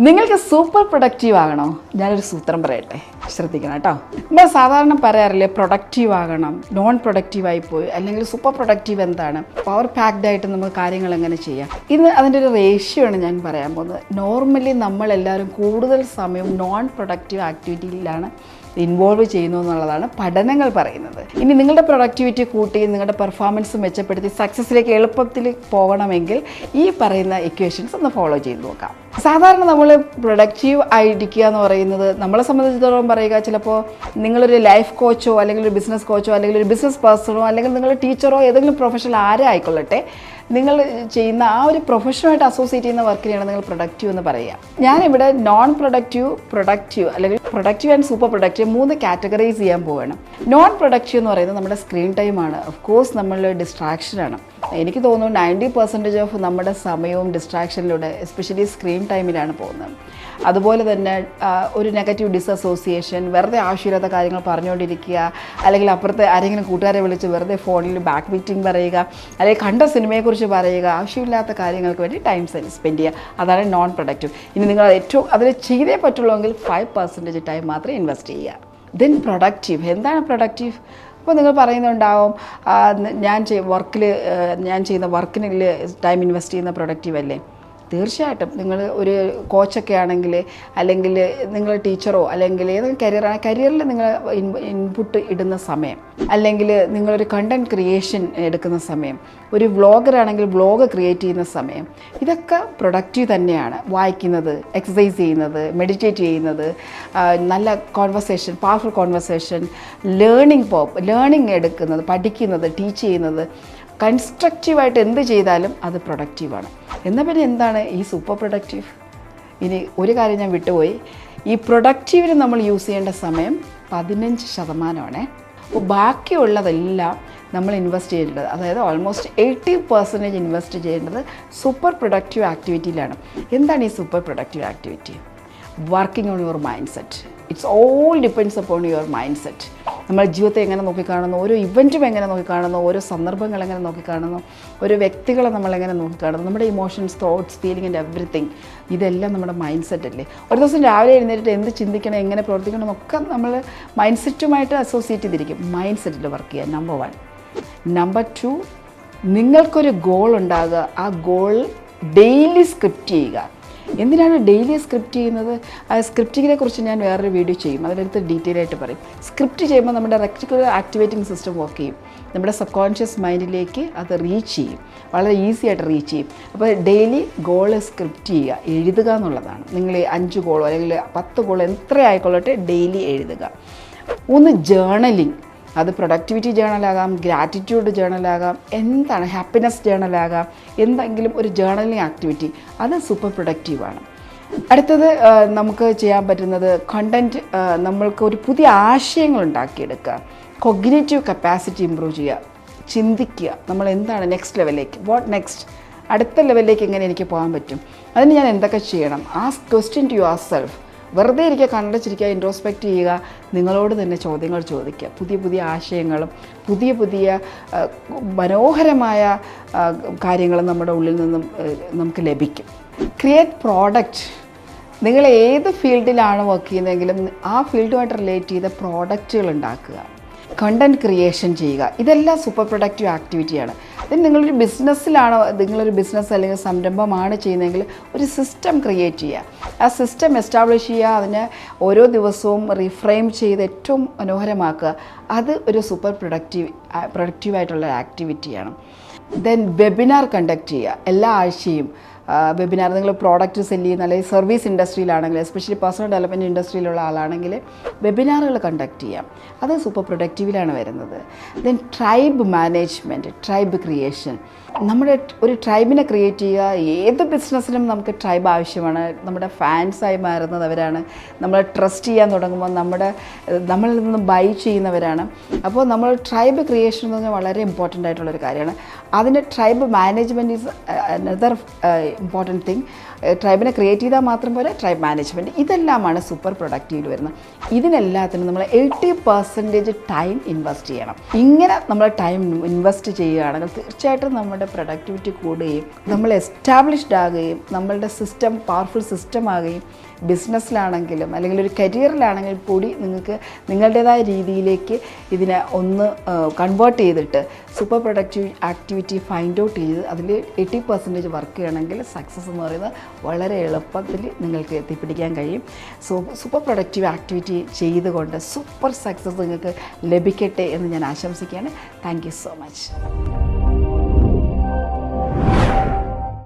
നിങ്ങൾക്ക് super productive ആകണോ. ഞാനൊരു സൂത്രം പറയട്ടെ. ശ്രദ്ധിക്കണം കേട്ടോ. നമ്മൾ സാധാരണ പറയാറില്ലേ പ്രൊഡക്റ്റീവ് ആകണം നോൺ പ്രൊഡക്റ്റീവ് ആയി പോയി അല്ലെങ്കിൽ സൂപ്പർ പ്രൊഡക്റ്റീവ് എന്താണ്? പവർ പാക്ഡ് ആയിട്ട് നമ്മൾ കാര്യങ്ങൾ എങ്ങനെ ചെയ്യാം? ഇന്ന് അതിന്റെ ഒരു റേഷ്യോ ആണ് ഞാൻ പറയാൻ പോകുന്നത്. നോർമലി നമ്മളെല്ലാവരും കൂടുതൽ സമയം നോൺ പ്രൊഡക്റ്റീവ് ആക്ടിവിറ്റിയിലാണ് ഇൻവോൾവ് ചെയ്യുന്നു എന്നുള്ളതാണ് പഠനങ്ങൾ പറയുന്നത്. ഇനി നിങ്ങളുടെ പ്രൊഡക്ടിവിറ്റി കൂട്ടി നിങ്ങളുടെ പെർഫോമൻസ് മെച്ചപ്പെടുത്തി സക്സസ്സിലേക്ക് എളുപ്പത്തിൽ പോകണമെങ്കിൽ ഈ പറയുന്ന ഇക്വേഷൻസ് ഒന്ന് ഫോളോ ചെയ്ത് നോക്കാം. സാധാരണ നമ്മൾ പ്രൊഡക്റ്റീവ് ആയിരിക്കുക എന്ന് പറയുന്നത് നമ്മളെ സംബന്ധിച്ചിടത്തോളം പറയുക ചിലപ്പോൾ നിങ്ങളൊരു ലൈഫ് കോച്ചോ അല്ലെങ്കിൽ ഒരു ബിസിനസ് കോച്ചോ അല്ലെങ്കിൽ ഒരു ബിസിനസ് പേഴ്സണോ അല്ലെങ്കിൽ നിങ്ങൾ ടീച്ചറോ ഏതെങ്കിലും പ്രൊഫഷണൽ ആരായിക്കൊള്ളട്ടെ നിങ്ങൾ ചെയ്യുന്ന ആ ഒരു പ്രൊഫഷനുമായിട്ട് അസോസിയേറ്റ് ചെയ്യുന്ന വർക്കിനെയാണ് നിങ്ങൾ പ്രൊഡക്റ്റീവ് എന്ന് പറയുക. ഞാനിവിടെ നോൺ പ്രൊഡക്റ്റീവ് പ്രൊഡക്റ്റീവ് അല്ലെങ്കിൽ പ്രൊഡക്റ്റീവ് ആൻഡ് സൂപ്പർ പ്രൊഡക്റ്റീവ് മൂന്ന് കാറ്റഗറൈസ് ചെയ്യാൻ പോവുകയാണ് നോൺ പ്രൊഡക്റ്റീവ് എന്ന് പറയുന്നത് നമ്മുടെ സ്ക്രീൻ ടൈമാണ് ഓഫ് കോഴ്സ് നമ്മളുടെ ഡിസ്ട്രാക്ഷനാണ് എനിക്ക് തോന്നുന്നു നയന്റി പെർസെന്റേജ് ഓഫ് നമ്മുടെ സമയവും ഡിസ്ട്രാക്ഷനിലൂടെ എസ്പെഷ്യലി സ്ക്രീൻ ടൈമിലാണ് പോകുന്നത്. അതുപോലെ തന്നെ ഒരു നെഗറ്റീവ് ഡിസസോസിയേഷൻ വെറുതെ ആവശ്യമില്ലാത്ത കാര്യങ്ങൾ പറഞ്ഞുകൊണ്ടിരിക്കുക അല്ലെങ്കിൽ അപ്പുറത്തെ ആരെങ്കിലും കൂട്ടുകാരെ വിളിച്ച് വെറുതെ ഫോണിൽ ബാക്ക് മീറ്റിംഗ് പറയുക അല്ലെങ്കിൽ കണ്ട സിനിമയെക്കുറിച്ച് പറയുക ആവശ്യമില്ലാത്ത കാര്യങ്ങൾക്ക് വേണ്ടി ടൈം സ്പെൻഡ് ചെയ്യുക. അതാണ് നോൺ പ്രൊഡക്റ്റീവ് ഇനി നിങ്ങൾ ഏറ്റവും അതിൽ ചെയ്തേ പറ്റുള്ളൂ എങ്കിൽ ഫൈവ് പെർസെന്റേജ് ടൈം മാത്രമേ ഇൻവെസ്റ്റ് ചെയ്യുക. ദെൻ പ്രൊഡക്റ്റീവ് എന്താണ് പ്രൊഡക്റ്റീവ് അപ്പോൾ നിങ്ങൾ പറയുന്നുണ്ടാവും ഞാൻ ന- വർക്കിൽ ഞാൻ ചെയ്യുന്ന വർക്കിനിൽ ടൈം ഇൻവെസ്റ്റ് ചെയ്യുന്ന പ്രൊഡക്റ്റീവ് അല്ലേ? തീർച്ചയായിട്ടും നിങ്ങൾ ഒരു കോച്ചൊക്കെ ആണെങ്കിൽ അല്ലെങ്കിൽ നിങ്ങൾ ടീച്ചറോ അല്ലെങ്കിൽ ഏതെങ്കിലും കരിയറാണ് കരിയറിൽ നിങ്ങൾ ഇൻപുട്ട് ഇടുന്ന സമയം അല്ലെങ്കിൽ നിങ്ങളൊരു കണ്ടന്റ് ക്രിയേഷൻ എടുക്കുന്ന സമയം ഒരു വ്ളോഗർ ആണെങ്കിൽ വ്ളോഗ് ക്രിയേറ്റ് ചെയ്യുന്ന സമയം ഇതൊക്കെ പ്രൊഡക്റ്റീവ് തന്നെയാണ്. വായിക്കുന്നത് എക്സസൈസ് ചെയ്യുന്നത് മെഡിറ്റേറ്റ് ചെയ്യുന്നത് നല്ല കോൺവെർസേഷൻ പവർഫുൾ കോൺവെർസേഷൻ ലേണിംഗ് പോ ലേണിംഗ് എടുക്കുന്നത് പഠിക്കുന്നത് ടീച്ച് ചെയ്യുന്നത് കൺസ്ട്രക്റ്റീവായിട്ട് എന്ത് ചെയ്താലും അത് പ്രൊഡക്റ്റീവാണ്. എന്നാൽ പിന്നെ എന്താണ് ഈ സൂപ്പർ പ്രൊഡക്റ്റീവ്? ഇനി ഒരു കാര്യം ഞാൻ വിട്ടുപോയി. ഈ പ്രൊഡക്റ്റീവിന് നമ്മൾ യൂസ് ചെയ്യേണ്ട സമയം പതിനഞ്ച് ശതമാനമാണ്. അപ്പോൾ ബാക്കിയുള്ളതെല്ലാം നമ്മൾ ഇൻവെസ്റ്റ് ചെയ്യേണ്ടത് അതായത് ഓൾമോസ്റ്റ് എയ്റ്റി പെർസെന്റേജ് ഇൻവെസ്റ്റ് ചെയ്യേണ്ടത് സൂപ്പർ പ്രൊഡക്റ്റീവ് ആക്ടിവിറ്റിയിലാണ്. എന്താണ് ഈ super productive activity? Working on your mind set it's all depends upon your mind set നമ്മൾ ജീവിതത്തെ എങ്ങനെ നോക്കിക്കാണുന്നു ഓരോ ഇവന്റും എങ്ങനെ നോക്കിക്കാണുന്നു ഓരോ സന്ദർഭങ്ങൾ എങ്ങനെ നോക്കിക്കാണുന്നു ഓരോ വ്യക്തികളെ നമ്മൾ എങ്ങനെ നോക്കിക്കാണുന്നു നമ്മുടെ emotions thoughts feeling and everything ഇതെല്ലാം നമ്മുടെ മൈൻഡ് സെറ്റ് അല്ലേ? ഒരു ദിവസം രാവിലെ എഴുന്നേറ്റ് എന്ത് ചിന്തിക്കണം എങ്ങനെ പ്രവർത്തിക്കണം ഒക്കെ നമ്മൾ മൈൻഡ് സെറ്റുമായിട്ട് അസോസിയേറ്റ് ചെയ്തിരിക്കും. മൈൻഡ് സെറ്റിൽ വർക്ക് ചെയ്യുക നമ്പർ വൺ നമ്പർ ടു നിങ്ങൾക്കൊരു ഗോൾ ഉണ്ടാകുക. ആ ഗോൾ ഡെയിലി സ്ക്രിപ്റ്റ് ചെയ്യുക. എന്തിനാണ് ഡെയിലി സ്ക്രിപ്റ്റ് ചെയ്യുന്നത്? ആ സ്ക്രിപ്റ്റിങ്ങിനെ കുറിച്ച് ഞാൻ വേറൊരു വീഡിയോ ചെയ്യും. അതിനടുത്ത് ഡീറ്റെയിൽ ആയിട്ട് പറയും. സ്ക്രിപ്റ്റ് ചെയ്യുമ്പോൾ നമ്മുടെ റെക്ടിക്കുലർ ആക്ടിവേറ്റിംഗ് സിസ്റ്റം വർക്ക് ചെയ്യും. നമ്മുടെ സബ് കോൺഷ്യസ് മൈൻഡിലേക്ക് അത് റീച്ച് ചെയ്യും. വളരെ ഈസി ആയിട്ട് റീച്ച് ചെയ്യും. അപ്പോൾ ഡെയിലി ഗോൾ സ്ക്രിപ്റ്റ് ചെയ്യുക എഴുതുക എന്നുള്ളതാണ്. നിങ്ങൾ അഞ്ച് ഗോളോ അല്ലെങ്കിൽ പത്ത് ഗോളോ എത്ര ആയിക്കൊള്ളട്ടെ ഡെയിലി എഴുതുക. ഒന്ന് ജേണലിംഗ് അത് പ്രൊഡക്ടിവിറ്റി ജേണലാകാം ഗ്രാറ്റിറ്റ്യൂഡ് ജേണലാകാം എന്താണ് ഹാപ്പിനെസ് ജേണലാകാം എന്തെങ്കിലും ഒരു ജേണലിംഗ് ആക്ടിവിറ്റി അത് സൂപ്പർ പ്രൊഡക്റ്റീവാണ് അടുത്തത് നമുക്ക് ചെയ്യാൻ പറ്റുന്നത് കണ്ടന്റ് നമ്മൾക്ക് ഒരു പുതിയ ആശയങ്ങൾ ഉണ്ടാക്കിയെടുക്കുക. കൊഗ്നേറ്റീവ് കപ്പാസിറ്റി ഇമ്പ്രൂവ് ചെയ്യുക ചിന്തിക്കുക നമ്മൾ എന്താണ് നെക്സ്റ്റ് ലെവലിലേക്ക് വാട്ട് നെക്സ്റ്റ് അടുത്ത ലെവലിലേക്ക് എങ്ങനെ എനിക്ക് പോകാൻ പറ്റും അതിന് ഞാൻ എന്തൊക്കെ ചെയ്യണം ask question to your self വെറുതെ ഇരിക്കുക കണ്ടച്ചിരിക്കുക ഇൻട്രോസ്പെക്റ്റ് ചെയ്യുക നിങ്ങളോട് തന്നെ ചോദ്യങ്ങൾ ചോദിക്കുക. പുതിയ പുതിയ ആശയങ്ങളും പുതിയ പുതിയ മനോഹരമായ കാര്യങ്ങളും നമ്മുടെ ഉള്ളിൽ നിന്നും നമുക്ക് ലഭിക്കും. ക്രിയേറ്റ് പ്രോഡക്റ്റ് നിങ്ങൾ ഏത് ഫീൽഡിലാണ് വർക്ക് ചെയ്യുന്നതെങ്കിലും ആ ഫീൽഡുമായിട്ട് റിലേറ്റ് ചെയ്ത പ്രോഡക്റ്റുകൾ ഉണ്ടാക്കുക. കണ്ടന്റ് ക്രിയേഷൻ ചെയ്യുക. ഇതെല്ലാം സൂപ്പർ പ്രൊഡക്റ്റീവ് ആക്ടിവിറ്റിയാണ് അതിന് നിങ്ങളൊരു ബിസിനസ്സിലാണോ നിങ്ങളൊരു ബിസിനസ് അല്ലെങ്കിൽ സംരംഭമാണ് ചെയ്യുന്നതെങ്കിൽ ഒരു സിസ്റ്റം ക്രിയേറ്റ് ചെയ്യുക. ആ സിസ്റ്റം എസ്റ്റാബ്ലിഷ് ചെയ്യുക അതിനെ ഓരോ ദിവസവും റീഫ്രെയിം ചെയ്ത് ഏറ്റവും മനോഹരമാക്കുക. അത് ഒരു സൂപ്പർ പ്രൊഡക്റ്റീവ് പ്രൊഡക്റ്റീവായിട്ടുള്ള ആക്ടിവിറ്റിയാണ് ദെൻ വെബിനാർ കണ്ടക്ട് ചെയ്യുക. എല്ലാ ആഴ്ചയും വെബിനാർ നിങ്ങൾ പ്രോഡക്റ്റ് സെല്ല് ചെയ്യുന്ന അല്ലെങ്കിൽ സർവീസ് ഇൻഡസ്ട്രിയിലാണെങ്കിൽ എസ്പെഷ്യലി പേഴ്സണൽ ഡെവലപ്മെന്റ് ഇൻഡസ്ട്രിയിലുള്ള ആളാണെങ്കിൽ വെബിനാറുകൾ കണ്ടക്ട് ചെയ്യാം. അത് സൂപ്പർ പ്രൊഡക്റ്റീവിലാണ് വരുന്നത്. Then tribe management tribe creation നമ്മുടെ ഒരു ട്രൈബിനെ ക്രിയേറ്റ് ചെയ്യുക ഏത് ബിസിനസ്സിനും നമുക്ക് ട്രൈബ് ആവശ്യമാണ്. നമ്മുടെ ഫാൻസായി മാറുന്നത് അവരാണ് ട്രസ്റ്റ് ചെയ്യാൻ തുടങ്ങുമ്പോൾ നമ്മുടെ നമ്മളിൽ നിന്ന് ബൈ ചെയ്യുന്നവരാണ്. അപ്പോൾ നമ്മൾ ട്രൈബ് ക്രിയേഷൻ എന്ന് പറഞ്ഞാൽ വളരെ ഇമ്പോർട്ടന്റ് ആയിട്ടുള്ളൊരു കാര്യമാണ്. അതിന് tribe management is another important thing ട്രൈബിനെ create ചെയ്താൽ മാത്രം പോലെ ട്രൈബ് മാനേജ്മെന്റ് ഇതെല്ലാമാണ് സൂപ്പർ പ്രൊഡക്റ്റീവിൽ വരുന്നത്. ഇതിനെല്ലാത്തിനും നമ്മൾ എയ്റ്റി പെർസെന്റേജ് ടൈം ഇൻവെസ്റ്റ് ചെയ്യണം. ഇങ്ങനെ നമ്മൾ ടൈം ഇൻവെസ്റ്റ് ചെയ്യുകയാണെങ്കിൽ തീർച്ചയായിട്ടും നമ്മുടെ പ്രൊഡക്ടിവിറ്റി കൂടുകയും നമ്മൾ എസ്റ്റാബ്ലിഷ്ഡ് ആകുകയും നമ്മളുടെ സിസ്റ്റം പവർഫുൾ സിസ്റ്റം ആകുകയും ബിസിനസ്സിലാണെങ്കിലും അല്ലെങ്കിൽ ഒരു കരിയറിലാണെങ്കിൽ കൂടി നിങ്ങൾക്ക് നിങ്ങളുടേതായ രീതിയിലേക്ക് ഇതിനെ ഒന്ന് കൺവേർട്ട് ചെയ്തിട്ട് super productive activity find out ചെയ്ത് അതിൽ എയ്റ്റി പെർസെന്റേജ് വർക്ക് ചെയ്യണമെങ്കിൽ സക്സസ് എന്ന് പറയുന്നത് വളരെ എളുപ്പത്തിൽ നിങ്ങൾക്ക് എത്തിപ്പിടിക്കാൻ കഴിയും. സോ സൂപ്പർ പ്രൊഡക്റ്റീവ് ആക്ടിവിറ്റി ചെയ്തുകൊണ്ട് സൂപ്പർ സക്സസ് നിങ്ങൾക്ക് ലഭിക്കട്ടെ എന്ന് ഞാൻ ആശംസിക്കുകയാണ്. Thank so much